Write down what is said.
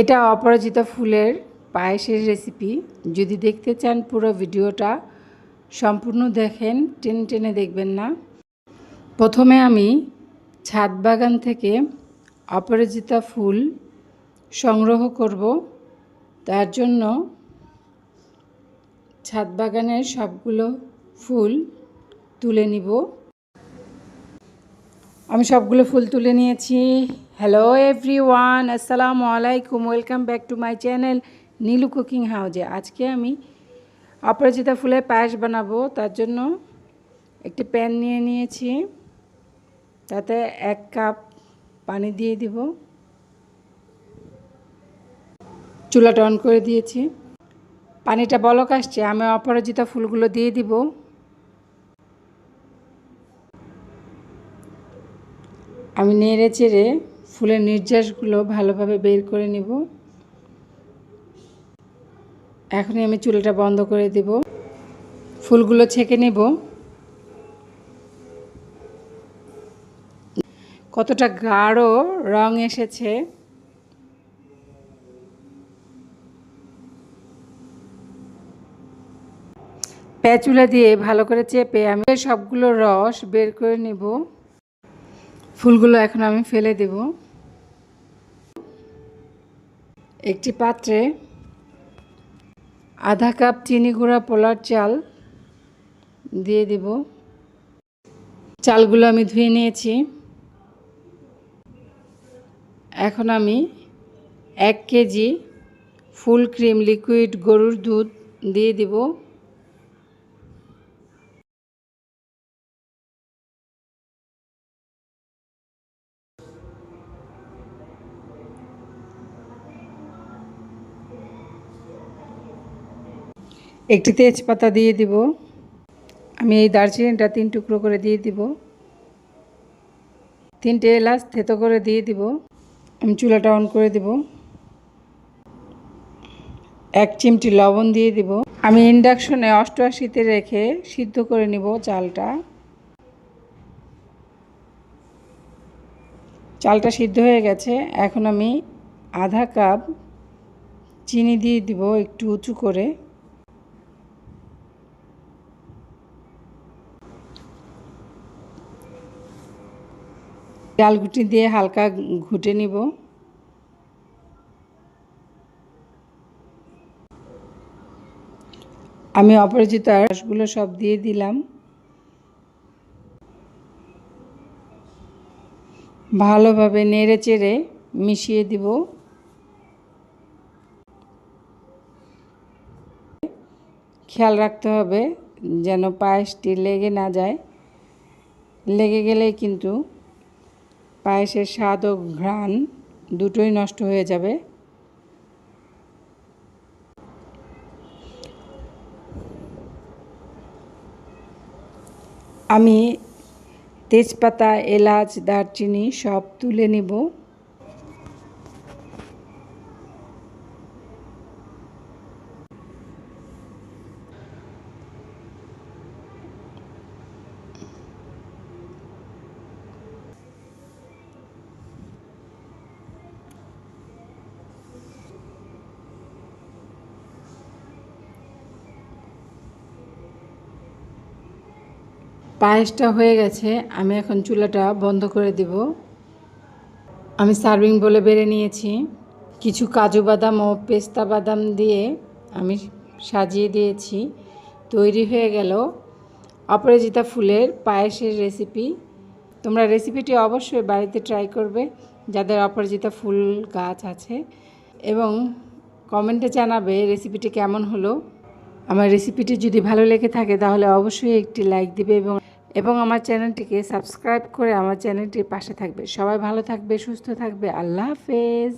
এটা অপরাজিতা ফুলের পায়েসের রেসিপি যদি দেখতে চান পুরো ভিডিওটা, সম্পূর্ণ দেখেন, টেনে টেনে দেখবেন না। প্রথমে আমি ছাদ বাগান থেকে অপরাজিতা ফুল সংগ্রহ করব। তার জন্য ছাদ বাগানের সবগুলো ফুল তুলে নিব। আমি সবগুলো ফুল তুলে নিয়েছি। হ্যালো এভরি ওয়ান আসসালামু আলাইকুম welcome back to my channel Nilu cooking হাউজে আজকে আমি অপরাজিতা ফুলের পায়েস বানাবো, তার জন্য একটি প্যান নিয়ে নিয়েছি। তাতে এক কাপ পানি দিয়ে দিব। চুলাটা অন করে দিয়েছি। পানিটা বলক আসছে, আমি অপরাজিতা ফুলগুলো দিয়ে দিব। আমি নেড়ে চেড়ে ফুলের নির্যাসগুলো ভালোভাবে বের করে নিব। এখনই আমি চুলাটা বন্ধ করে দেব। ফুলগুলো ছেঁকে নেব। কতটা গাঢ় রং এসেছে। প্যাচুলা দিয়ে ভালো করে চেপে আমি সবগুলো রস বের করে নেব। ফুলগুলো এখন আমি ফেলে দেব। একটি পাত্রে আধা কাপ চিনি গুঁড়া পোলার চাল দিয়ে দেব। চালগুলো আমি ধুয়ে নিয়েছি। এখন আমি এক কেজি ফুল ক্রিম লিকুইড গরুর দুধ দিয়ে দিব। একটি তেজপাতা দিয়ে দিব। আমি এই দারচিনিটা তিন টুকরো করে দিয়ে দিব। তিনটে এলাচ থেতো করে দিয়ে দিব। আমি চুলাটা অন করে দিব। এক চিমটি লবণ দিয়ে দিব। আমি ইন্ডাকশনে অষ্টআশিতে রেখে সিদ্ধ করে নিব চালটা। চালটা সিদ্ধ হয়ে গেছে। এখন আমি আধা কাপ চিনি দিয়ে দিব একটু উঁচু করে। ডালগুটি দিয়ে হালকা ঘুটে নিব। আমি অপরাজিত রসগুলো সব দিয়ে দিলাম। ভালোভাবে নেড়ে চেড়ে মিশিয়ে দিব। খেয়াল রাখতে হবে যেন পায়েসটি লেগে না যায়। লেগে গেলে কিন্তু পায়েসের স্বাদ ও ঘ্রাণ দুটোই নষ্ট হয়ে যাবে। আমি তেজপাতা, এলাচ, দারচিনি সব তুলে নিব। পায়েসটা হয়ে গেছে, আমি এখন চুলাটা বন্ধ করে দিব। আমি সার্ভিং বলে বেড়ে নিয়েছি। কিছু কাজু বাদাম ও পেস্তা বাদাম দিয়ে আমি সাজিয়ে দিয়েছি। তৈরি হয়ে গেল অপরাজিতা ফুলের পায়েসের রেসিপি। তোমরা রেসিপিটি অবশ্যই বাড়িতে ট্রাই করবে, যাদের অপরাজিতা ফুল গাছ আছে। এবং কমেন্টে জানাবে রেসিপিটি কেমন হলো। আমার রেসিপিটি যদি ভালো লেগে থাকে, তাহলে অবশ্যই একটি লাইক দিবে এবং এবং আমার চ্যানেলটিকে সাবস্ক্রাইব করে আমার চ্যানেলটির পাশে থাকবে। সবাই ভালো থাকবে, সুস্থ থাকবে। আল্লাহ হাফেজ।